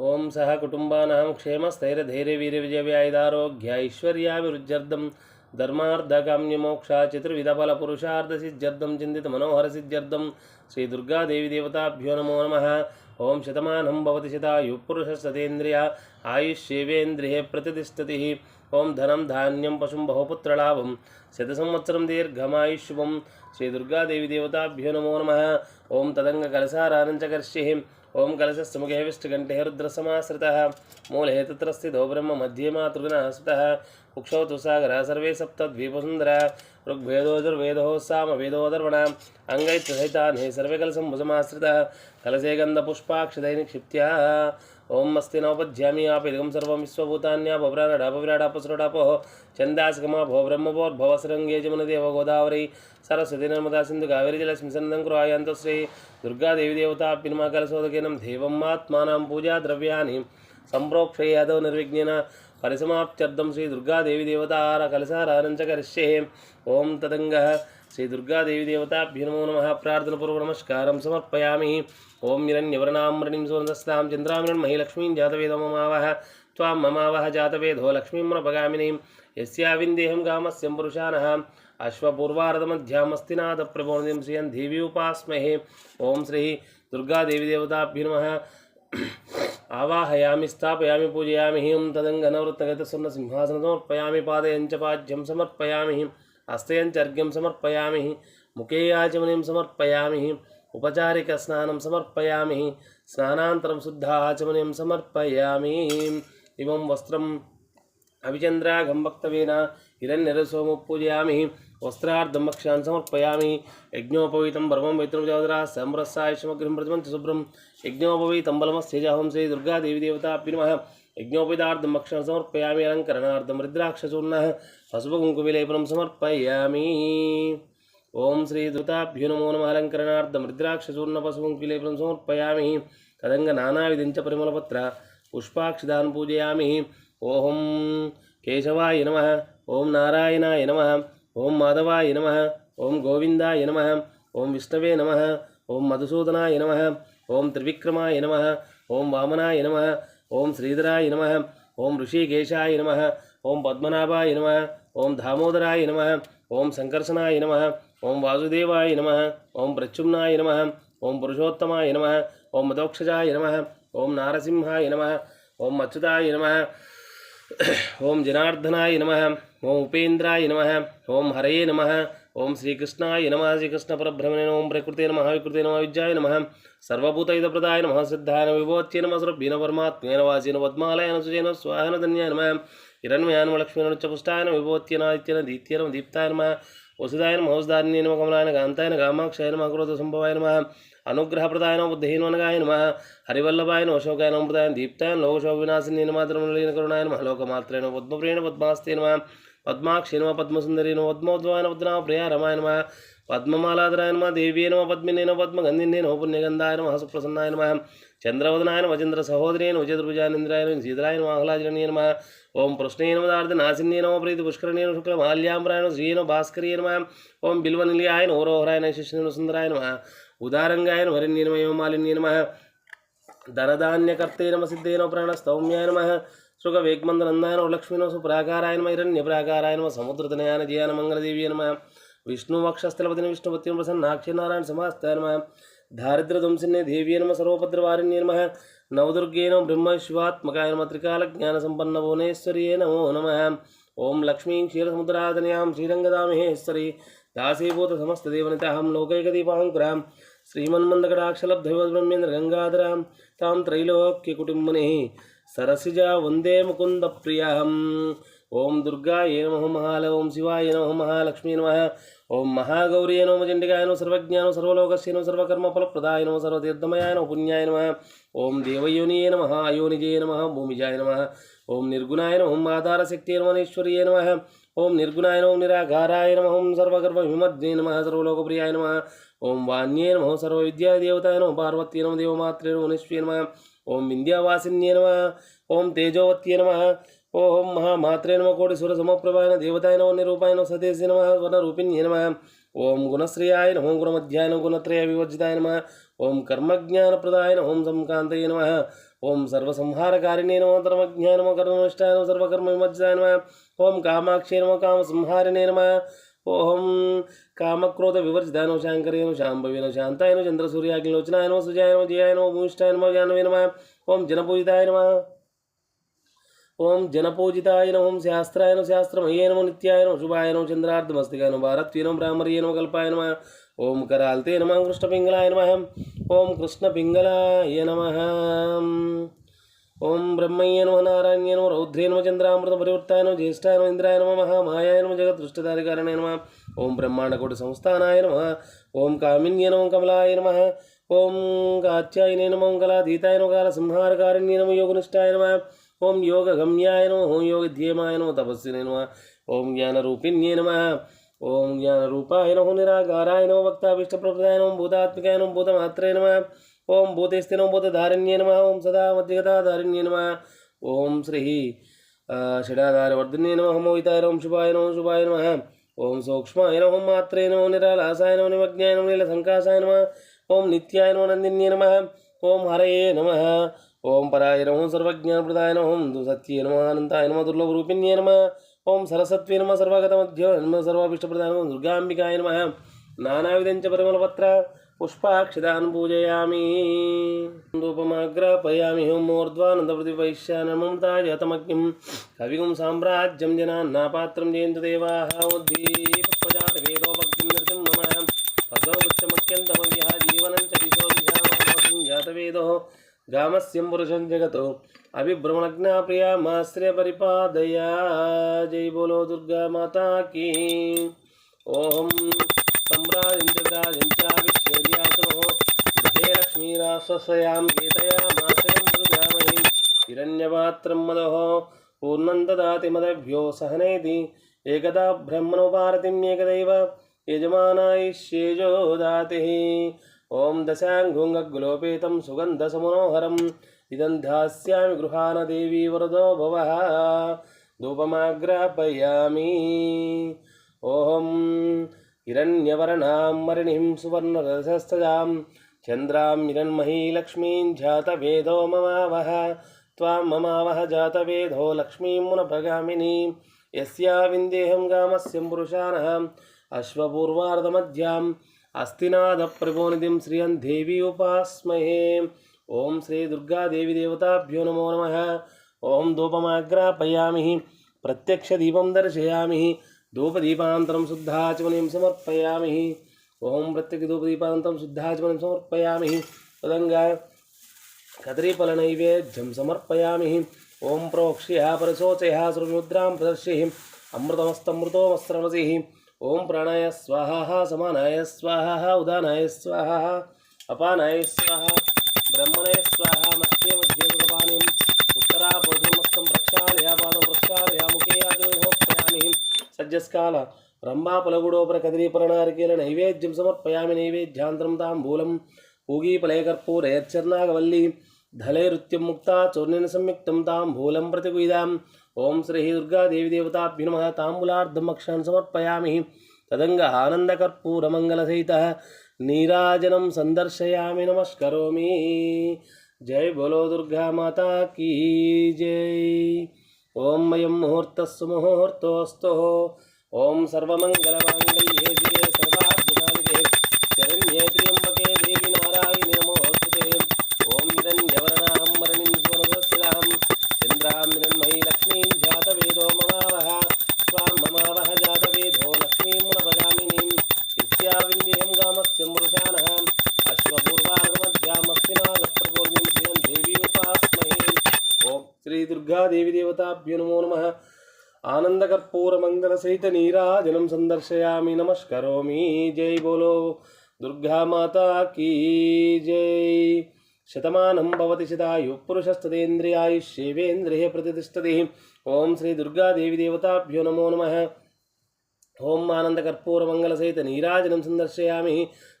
ओम सह कुटुंबानां क्षेमस्थैरधैर्यवीर्यविजयव्यायदारोग्यैश्वर्याभिरुज्यर्दं धर्मार्धकाम्यमोक्षा चतुर्विधफलपुरुषार्धसिद्ध्यर्दं चिन्तितमनोहरसिद्ध्यर्दं श्रीदुर्गादेवीदेवताभ्यो नमो नम। ओं शतमानं भवति शतायुपुरुषसतेन्द्रिया, आयुष्येवेन्द्रिये प्रतिष्ठतिः। ओं धनम धान्यम पशु धनं धान्यं पशुं बहुपुत्रलाभं, शतसंवत्सरं दीर्घमायुष्यं। श्रीदुर्गादेवीदेवताभ्यो नमो नम। ओं ॐ तदङ्गकलसारानञ्चकर्षिः ఓం కలశస్థముఖే విష్ణుకంఠే రుద్రసమాశ్రిత. మూలే తత్రస్థితో బ్రహ్మ మధ్యే మాతృగుణాశ్రిత ఉక్షౌ తుసాగర సర్వే సప్తద్వీపసుందర ఋగ్వేదోధుర్వేదో సామవేదోధర్వణ అంగైత్రహితానే సర్వే కలసం భుజమాశ్రిత. కలసేగంధ పుష్పాక్షదైని క్షిప్త్య ఓం అస్తి నోపధ్యామి ఆపిదం సర్వం విశ్వభూతాన్యాపభ్రాడాపవిరాడాపసురడాపో చందాసికమా భో బ్రహ్మభోర్భవసరంగే జమున దేవ గోదావరి సరస్వతి నర్మదా సింధు కావేరి జలక్ష్మి సన్నం కురాయంతో శ్రీ దుర్గాదేవి దేవతాప్యనుమా కలశోదకేనం దైవం ఆత్మానం పూజా ద్రవ్యాన్ని సంప్రోక్షయాదవ నిర్విఘ్నేన. परिसमाप्त्यर्थं श्रीदुर्गादेवीदेवतार कलसारानञ्च करिष्ये ॐ तदङ्गः श्रीदुर्गादेवीदेवताभ्यो नमो नमः प्रार्थनपूर्वनमस्कारं समर्पयामि ॐ निरन्यवर्णामृणीं सुवर्णस्तां चन्द्रामृण्महि लक्ष्मीं जातवेदममावह त्वां ममावह जातवेदो लक्ष्मीं नृपगामिनीं यस्याविन्देहं कामस्यं पुरुषानः अश्वपूर्वार्धमध्यामस्तिनाथप्रबोधिं श्रियं देवी उपास्महे ॐ श्री दुर्गादेवीदेवताभ्यो नमः आवाहयामि, स्थापयामि, पूजयामि, ह्रीं तदङ्गनवृत्तगतस्वर्णसिंहासनं समर्पयामि पादयञ्च पाद्यं समर्पयामि हस्तयञ्च अर्घ्यं समर्पयामि मुखे आचमनीं समर्पयामि उपचारिकस्नानं समर्पयामि स्नानान्तरं शुद्धाचमनीं समर्पयामि इमं वस्त्रम् अभिचन्द्राघं वक्तव्येन, हिरण्यरसोमु पूजयामि वस्त्रार्धं भक्ष्यान् समर्पयामि। यज्ञोपवीतं परमं वैत्रमुजादरा सम्रस्सायुष्मग्रं प्रथमं च शुभ्रं। यज्ञोपवीतं बलमस्यजाहं श्री दुर्गादेवीदेवताभ्यो नमः यज्ञोपवीतार्धं भक्ष्यान् समर्पयामि अलङ्करणार्धं रुद्राक्षचूर्णः। हसुभकुङ्कुमिलेपनं समर्पयामि। ॐ श्रीदुताभ्यो नमो नमः। अलङ्करणार्धं रुद्राक्षचूर्णपशुकुङ्कुमिलेपनं समर्पयामि। तदङ्गनानाविधं च परिमलपत्र। पुष्पाक्षिदान् पूजयामि। ॐ केशवाय नमः। ॐ नारायणाय नमः। ॐ माधवाय नमः ॐ गोविन्दाय नम ॐ विष्णवे नम ॐ मधुसूदनाय नमः ॐ त्रिविक्रमाय नम ॐ वामनाय नमः ॐ श्रीधराय नमः ॐ ऋषिकेशाय नमः ॐ पद्मनाभाय नम ॐ दामोदराय नमः ॐ सङ्कर्षणाय नमः ॐ वासुदेवाय नमः ॐ प्रच्युम्नाय नम ॐ पुरुषोत्तमाय नमः ॐ मदोक्षजाय नमः ॐ नारसिंहाय नमः ॐ अच्युताय नमः ॐ जनार्दनाय नमः ॐ उपेन्द्राय नमः ॐ हरये नमः ॐ श्रीकृष्णाय नमः श्रीकृष्णपरब्रह्मणे नमः ॐ प्रकृते नमः, विकृते नमः, विद्याय नमः सर्वभूतहितप्रदाय नमः, सिद्धाय नमः विभोच्ये नमः सुरभ्येन परमात्मेन वासेन पद्मालयन सुजेन स्वाहन धन्याय नमः हिरण्मयान लक्ष्मीन उच्चपुष्टाय विभोत्यनादित्यन दीत्यन दीप्ताय नमः वसुदाय नमः वसुधान्ये नमः कमलायन कान्ताय नमः कामाक्षाय नमः, क्रोधसम्भवाय नमः अनुग्रहप्रदाय नमः बुद्धिहीनवनगाय नमः हरिवल्लभाय नमः अशोकाय नमः प्रदाय दीप्ताय लोकशोकविनाशिन्ये नमः धर्मलीन करुणाय नमः लोकमात्रे नमः पद्मप्रियेण पद्मास्ते नमः पद्माक्षे नमः पद्मसुन्दरी नमः पद्मोद्भवाय नमः पद्मनाभ प्रिया रमाय नमः पद्ममालाधराय नमः देव्ये नमः पद्मिने नमः पद्मगन्धिन्ये नमः पुण्यगन्धाय नमः सुप्रसन्नाय नमः चन्द्रवदनाय नमः चन्द्रसहोदरे नमः चतुर्भुजानिन्द्राय नमः सीधराय नमः आह्लाजनये नमः ओम प्रश्ने नमः दार्दनासिन्ये नमः प्रीति पुष्करणे नमः शुक्लमाल्याम्बराय नमः श्रिये नमः भास्कर्ये नमः ओम बिल्वनिलयाय नमः रोहराय सुन्दराय नमः नमः हरिण्ये नमः धनधान्यकर्ते नमः सिद्धे नमः प्राणस्तौम्याय नमः। सुखवेग्मन्दनन्दाय नमः लक्ष्मी नमः। सुप्राकाराय नमः। नमः समुद्रतनयान जयान मङ्गलदेव्ये नमः। विष्णुवक्षस्थलपतिन विष्णुपत्युं प्रसन्नाक्षे नारायण समास्ताय नमः। दारिद्र्यदंसिन्ये देव्ये नमः। सर्वोपद्रवारिण्ये नमः। नवदुर्गे नमः ब्रह्मशिवात्मकाय नमः। त्रिकालज्ञानसम्पन्नभुवनेश्वर्ये नमो नमः। ॐ लक्ष्मीं क्षीरसमुद्रादनयां श्रीरङ्गदामहेश्वरी दासीभूतसमस्तदेवनिताहं लोकैकदीपाङ्कुरां श्रीमन्मन्दकटाक्षलब्धविवद्ब्रह्मेन्द्र गङ्गाधरां तां त्रैलोक्यकुटुम्बनिः सरसिजा वंदे मुकुन्दप्रियाम्। ॐ दुर्गाय नमः महाल ॐ शिवाय नमः महालक्ष्मी नमः। ॐ महागौर्ये नमः चण्डिकाय नमः सर्वज्ञानो सर्वलोकस्य नमः सर्वकर्मफलप्रदाय नमः सर्वतीर्थमयाय नमः पुण्याय नमः। ॐ देवयोनिये नमः अयोनिजये नमः, भूमिजाय नमः। ॐ निर्गुणाय नमः ॐ आधारशक्तिये नमः ईश्वर्ये नमः। ॐ निर्गुणाय नमः निराकाराय नमः। ॐ सर्वगर्भविमर्दिने नमः। सर्वलोकप्रियाय नमः। ॐ वाण्ये नमः। सर्वविद्यादेवताय नमः। पार्वत्ये नमः। देवमात्रे नमः निष्वे नमः। ॐ विन्द्यावासिन्ये नमः। ॐ तेजोवत्ये नमः। ॐ महामात्रे नमः। कोटिसुरसमप्रभाय नमः। देवताय नमः। निरूपाय नमः। सदेशे नमः। वर्णरूपिण्ये नमः। ॐ गुणश्रियाय नमः। गुणमध्याय नम। नमः गुणत्रयविवर्जिताय नमः। ॐ कर्मज्ञानप्रदाय नमः। संकान्तये नमः। ओम सर्वसंहारकारिणे नम धर्मज्ञाय नम कर्मनिष्ठाय नम सर्वकर्म विमज्जाय नम। ओम कामाक्षे नम काम संहारिणे नम। ओम कामक्रोध विवर्जिताय नम। शांकरे नम। शांभवी नम। शांताय नम चंद्र सूर्याग्निलोचनाय नम। सुजाय नम। जयाय नम। भूमिष्ठाय नम। जानवे नम। ओम जनपूजिताय नम। ओम जनपूजिताय नम। ओम शास्त्राय नम। शास्त्रमये नम। नित्याय नम। शुभाय नम। चंद्रार्धमस्तिकाय नम। भारत्वे नम। ब्राह्मर्ये नम। कल्पाय नम। ओम करालते नम। कृष्णपिंगलाय नम। ಓಂ ಕೃಷ್ಣ ಪಿಂಗಲಾಯ ನಮಃ. ಓಂ ಬ್ರಹ್ಮಯ್ಯ ನಮಃ, ನಾರಾಯಣ್ಯ ನಮ, ರೌದ್ರೇ ನಮ, ಚಂದ್ರಾಮೃತ ಪರಿವೃತ್ತಾಯ ನಮ, ಜ್ಯೇಷ್ಠಾಯ ನಮ, ಇಂದ್ರಾಯ ನಮ ಮಹಾಮಾಯ ನಮ ಜಗದೃಷ್ಟಧಾರಿಕಾರಣೆ ನಮಃ. ಓಂ ಬ್ರಹ್ಮಾಂಡಕೋಟಿ ಸಂಸ್ಥಾನಾಯ ನಮಃ. ಓಂ ಕಾಮಿನ್ಯ ಕಮಲಾಯ ನಮಃ. ಓಂ ಕಾತ್ಯಾಯನೇ ನಮ, ಓಂ ಕಲಾತೀತಾಯ ನಮ ಕಾಲ ಸಂಹಾರಕಾರಿಣ್ಯ ನಮ, ಯೋಗನಿಷ್ಠಾಯ ನಮಃ. ಓಂ ಯೋಗಗಮ್ಯಾಯ ನಮ, ಓಂ ಯೋಗಧ್ಯೇಮಾಯ ನಮ, ತಪಸ್ಸಿನೇ ನಮಃ. ಓಂ ಜ್ಞಾನರೂಪಿಣ್ಯೇ ನಮಃ. ओम ज्ञान रूपाय नमो निरागाराय नमो वक्ताभिष्टप्रदाय नमो भूतात्मकाय नमो भूतमात्रे नम ओम भूतेस्ते नमो भूतधारिण्ये नम ओम सदा मध्यगता मध्यगताधारिण्ये नम ओम श्री षडाधारवर्धिन्ये नमः मोहिताय नमः शुभाय नमो शुभाय नमः ओम सूक्ष्माय नमो मात्रे नमो निरालासाय नमो निमग्नाय नमो नीलसङ्काशाय नम ओम नित्याय नम नन्दिन्ये नमः ओम हरये नम ओम पराय नमो सर्वज्ञानप्रदाय नमो सत्ये नमः नम नमो दुर्लभरूपिण्ये नमः ओम सरस्वती नम सर्वागतमध्यो नम सर्वाभीष्टप्रधान दुर्गाम्बिकाय नम। नानाविधं च परिमलपत्र पुष्पाक्षितान् पूजयामि। धूपमाग्रापयामि होमोर्ध्वानन्दप्रतिपैश्यान ममताजतमग्निं कविगुं साम्राज्यं जनान्नापात्रं जयन्तु देवाः। उद्दीपजातवेदोपग्निं नृतिं नमः। असौ वृक्षमत्यन्तमव्यः जीवनं च गामस्यं पुरुषं जगतो। अभिभ्रमणज्ञा परिपादया। जय बोलो दुर्गा माता की। ओम सम्राजं चाविश्वर्यातो लक्ष्मीरासयां गीतया दुर्गामयीं हिरण्यपात्रं मदहो पूर्णं ददाति मदभ्यो सहनेति। एकदा ब्रह्मणोपारतिम् यजमानायिष्येजो दातिः। ఓం దశాంగుంగగ్లోపేతం సుగంధసమనోహరం. ఇదం ధాస్యామి గృహాన దేవీ వరదో భవ. ధూపమాగ్రాపయామి ఓం హిరణ్యవర్ణాం మరణిం సువర్ణరసస్తజాం చంద్రాం హిరణ్మహీ లక్ష్మీం జాతవేదో మమావహ త్వాం మమావహ జాతవేదో లక్ష్మీం మునభగామిని యస్యా విందేహం గామస్యం పురుషాణ అశ్వపూర్వార్ధమధ్యాం अस्तिनादप्रभोनिधिं श्रियं देवी उपास्महे। ॐ श्रीदुर्गादेवीदेवताभ्यो नमो नमः। ॐ धूपमाग्रापयामि, प्रत्यक्षदीपं दर्शयामि, धूपदीपान्तरं शुद्धाचमनीं समर्पयामि। ॐ प्रत्यक्षधूपदीपान्तरं शुद्धाचमनीं समर्पयामि तदङ्गा कदलीफलनैवेद्यं समर्पयामि। ॐ प्रोक्ष्यः परशोचयः सुरमुद्रां प्रदर्शयः अमृतमस्तमृतोमस्रवसिः ఓం ప్రాణాయ స్వాహ సమానాయ స్వాహ ఉదానాయ స్వాహ అపానాయ స్వాహ బ్రహ్మణే స్వాహ మధ్య మధ్యోగపాని ఉత్తరా పౌర్ణమస్తం ప్రక్షాళయాపాదం ప్రక్షాళయాముఖేయామి సజ్జస్కాల రంభాపలగుడోపర కదిరీపరణారికేల నైవేద్యం సమర్పయామి. నైవేద్యాంతరం తాంబూలం పూగీపలయకర్పూరయర్చర్నాగవల్లి ధలైరుత్యం ముక్త చూర్ణిన సంయుక్తం తాంబూలం ప్రతిగుదాం ओम श्री दुर्गा देवी देवताभ्य नम। तांबूलार्धमक्षण समर्पयामि। तदंग आनंदकर्पूरमंगलसहित नीराजनम संदर्शयामी। नमस्कर जय बोलो दुर्गा माता की जय। ओम मयम मुहूर्त सुमुहूर्तोस्तो ओं सर्वमंगलवाणी देवताभ्यो नमो नमः। आनन्दकर्पूरमङ्गलसहितनीराजनं सन्दर्शयामि, नमस्करोमि। जय बोलो। दुर्गा माता की जय। शतमानं भवति शतायु पुरुषस्तदेन्द्रियायुष्येवेन्द्रिय दुर्गा ॐ श्रीदुर्गादेवीदेवताभ्यो नमो नमः। ॐ आनन्दकर्पूरमङ्गलसहित नीराजनं सन्दर्शयामि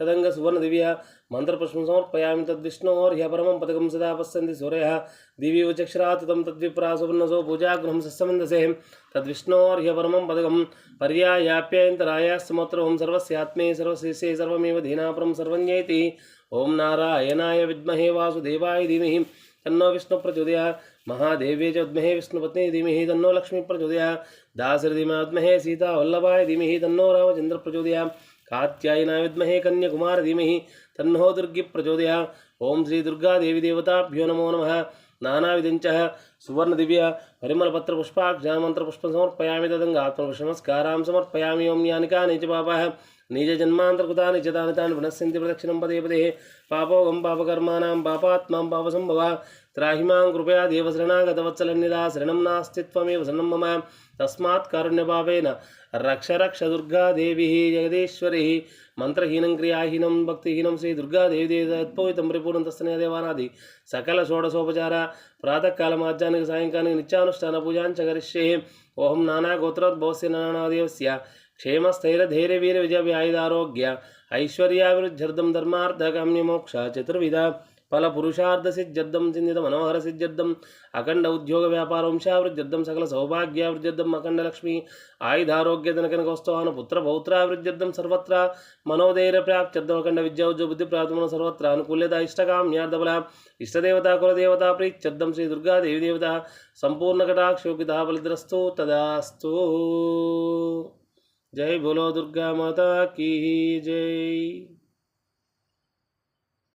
तदङ्गसुवर्णदिव्या मन्त्रपुष्पं समर्पयामि तद्विष्णोर्ह्य परम पदक सदा पश्यन्ति सूरयः। दिवि उचक्षरात् तं तद्विप्रासुवर्णसो पूजागृहं सस्समन्दसे तद्विष्णोर्ह्य परमं पदकं पर्यायाप्यन्तरायास्तमोत्रवं सर्वस्यात्मे सर्वशिष्ये सर्वमेव धीनापुरं सर्वज्ञेति ओम नारायणाय विद्महे वासुदेवाय धीमहि। तन्नो विष्णुप्रचोदयात्। महादेव्ये च विद्महे विष्णुपत्नी धीमहि तन्नो लक्ष्मी प्रचोदया दासरधीमा विद्महे सीता वल्लभाय धीमहि तन्नो रामचंद्र प्रचोदया कात्यायना विद्महे कन्याकुमार धीमहि तन्नो दुर्गी प्रचोदया ओम श्री दुर्गा देवी देवताभ्यो नमो नमः। नानाविधञ्च सुवर्णदिव्य परिमलपत्रपुष्पाक्षामन्त्रपुष्पं समर्पयामि तदङ्गात्मविषमस्कारां समर्पयामि ओं यानिकानि च पापाः। निजजन्मान्तर्कृतानि च तानि तानि पुनस्सन्ति प्रदक्षिणं पदे पदे। पापोगं पापकर्माणां पापात्मां पापसम्भवा। त्राहि माँ कृपया देवशरणागतवत्सलन्निदा शरणं नास्ति त्वमेव शरणं मम। తస్మాత్ కారుణ్యభావేన రక్ష రక్ష దుర్గాదేవి జగదీశ్వరి మంత్రహీనం క్రియాహీనం భక్తిహీనం శ్రీ దుర్గాదేవి తత్పోయితం పరిపూర్ణం తస్తనే దేవానాది సకల షోడశోపచార ప్రాతకాల మాధ్యానికి సాయంకాలానికి నిత్యానుష్ఠాన పూజాంచ ఓహం ఓం నానా గోత్రోద్భవస్య నానాదేవస్య. క్షేమస్థైరధైర్యవీర విజయ వ్యాయుధారోగ్య ఐశ్వర్యాభివృద్ధ్యర్థం ధర్మార్థ కామ్యమోక్ష చతుర్విధ. ఫల పురుషార్థ సిద్ధ్యర్థం చిందిత మనోహర సిద్ధ్యర్థం అఖండ ఉద్యోగ వ్యాపార వంశాభివృద్ధ్యర్థం సకల సౌభాగ్యాభివృద్ధ్యర్థం అఖండ లక్ష్మి ఆయుధారోగ్య ధనకనక వస్తువాన పుత్ర పౌత్రాభివృద్ధ్యర్థం సర్వత్ర మనోధైర్య ప్రాప్త్యర్థం అఖండ విద్యా ఉద్యోగ బుద్ధి ప్రాప్తమన సర్వత్ర అనుకూల్యత ఇష్టకామ్యార్థబల ఇష్టదేవత కులదేవత ప్రీత్యర్థం శ్రీ దుర్గా దేవి దేవత సంపూర్ణ కటాక్షోకిత బలిద్రస్తు తదాస్తు. జై బోలో దుర్గా మాతా కీ జై.